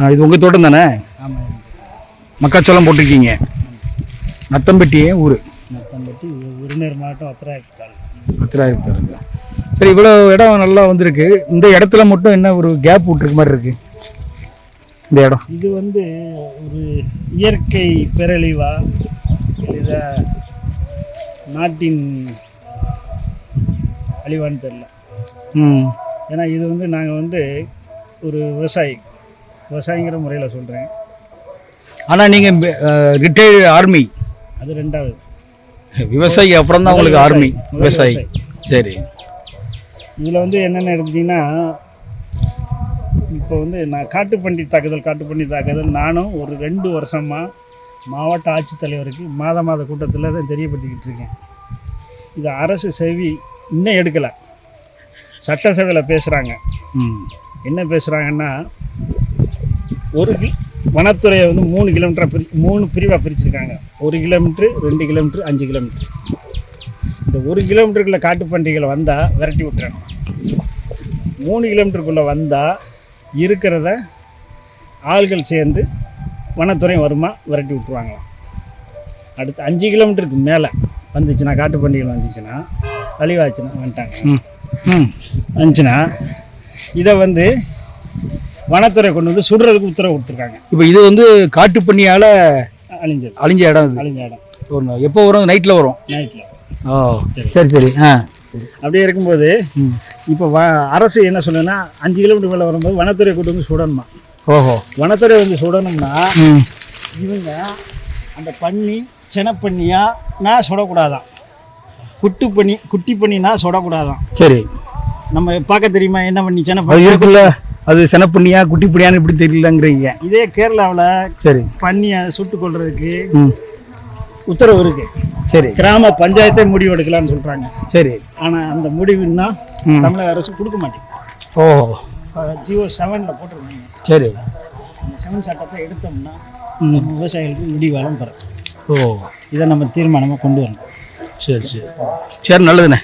ஆ, இது உங்கள் தோட்டம் தானே? ஆமாம் மக்காச்சோளம் போட்டிருக்கீங்க. நத்தம்பட்டி ஊர். நத்தம்பட்டி விருநேர் மாவட்டம் அத்திராயத்தாள் பத்திராயிரத்தாருங்க சரி இவ்வளோ இடம் நல்லா வந்திருக்கு. இந்த இடத்துல மட்டும் என்ன ஒரு கேப் விட்டுருக்க மாதிரி இருக்கு? இந்த இடம். இது வந்து ஒரு இயற்கை பேரழிவா? இத நாட்டின் அழிவான்னு தெரியல. ம். ஏன்னா இது வந்து நாங்கள் வந்து ஒரு விவசாயி. விவசாயிங்கிற முறையில் சொல்கிறேன் ஆனால் நீங்கள் ரிட்டையர்டு ஆர்மி அது ரெண்டாவது. விவசாயி அப்புறம் தான் உங்களுக்கு ஆர்மி விவசாயி. சரி. இதில் வந்து என்னென்ன எடுத்துட்டிங்கன்னா இப்போ வந்து நான் காட்டுப்பன்றி தாக்குதல் காட்டுப்பன்றி தாக்குதல். நானும் ஒரு ரெண்டு வருஷமாக மாவட்ட ஆட்சித்தலைவருக்கு மாத மாத கூட்டத்தில் தான் தெரியப்படுத்திக்கிட்டு இருக்கேன். இது அரசு செவி இன்னும் எடுக்கலை. சட்டசபையில் பேசுகிறாங்க என்ன பேசுகிறாங்கன்னா ஒரு வனத்துறையை வந்து மூணு கிலோமீட்டராக பிரி மூணு பிரிவாக பிரிச்சிருக்காங்க. ஒரு கிலோமீட்ரு ரெண்டு கிலோமீட்ரு அஞ்சு கிலோமீட்ரு இந்த ஒரு கிலோமீட்டருக்குள்ள காட்டுப்பன்றிகள் வந்தால் விரட்டி விட்டுறணும். மூணு கிலோமீட்டருக்குள்ளே வந்தால் இருக்கிறத ஆள்கள் சேர்ந்து வனத்துறை வருமா விரட்டி விட்டுருவாங்களாம் அடுத்து அஞ்சு கிலோமீட்டருக்கு மேலே வந்துச்சுன்னா காட்டுப்பன்றிகள் வந்துச்சுன்னா அழிவாச்சுன்னா வந்துட்டாங்க. வந்துச்சுன்னா இதை வந்து வனத்துறை கொண்டு வந்து சுடுறதுக்கு உத்தரவு கொடுத்துருக்காங்க. இப்போ இது வந்து காட்டுப்பண்ணியால் அழிஞ்சது. அழிஞ்ச இடம் அழிஞ்ச இடம். ஒரு எப்போ வரும்? நைட்டில் வரும். நைட்டில் ஓ சரி சரி. ஆ. அப்படியே இருக்கும்போது இப்போ வ அரசு என்ன சொல்லுன்னா அஞ்சு கிலோமீட்டர் மேலே வரும்போது வனத்துறை கூட்டு வந்து சுடணுமா? ஓஹோ. வனத்துறை வந்து சுடணும்னா இவங்க அந்த பண்ணி சினப்பண்ணியா நான் சுடக்கூடாதான். குட்டு பண்ணி குட்டி பண்ணினா சுடக்கூடாதான். சரி. நம்ம பார்க்க தெரியுமா என்ன பண்ணி சினப்பண்ணி? இருக்குல்ல. அது செனப்பண்ணியா குட்டி பண்ணியான்னு இப்படி தெரியலங்கிறீங்க. இதே கேரளாவில் சரி. பண்ணியை சுட்டு கொள்றதுக்கு ம். உத்தரவு இருக்கு. சரி. கிராம பஞ்சாயத்தே முடிவு எடுக்கலாம்னு சொல்றாங்க. சரி. ஆனா அந்த முடிவுன்னா. தமிழக அரசு கொடுக்க மாட்டேங்குது. ஓஹோ ஜியோ செவனில் போட்டிருக்காங்க சரி. அந்த செவன் சட்டத்தை எடுத்தோம்னா விவசாயிகளுக்கு முடிவாலும் பெறும் ஓ. இதை நம்ம தீர்மானமாக கொண்டு வரணும். சரி சரி. சரி நல்லதுண்ணே.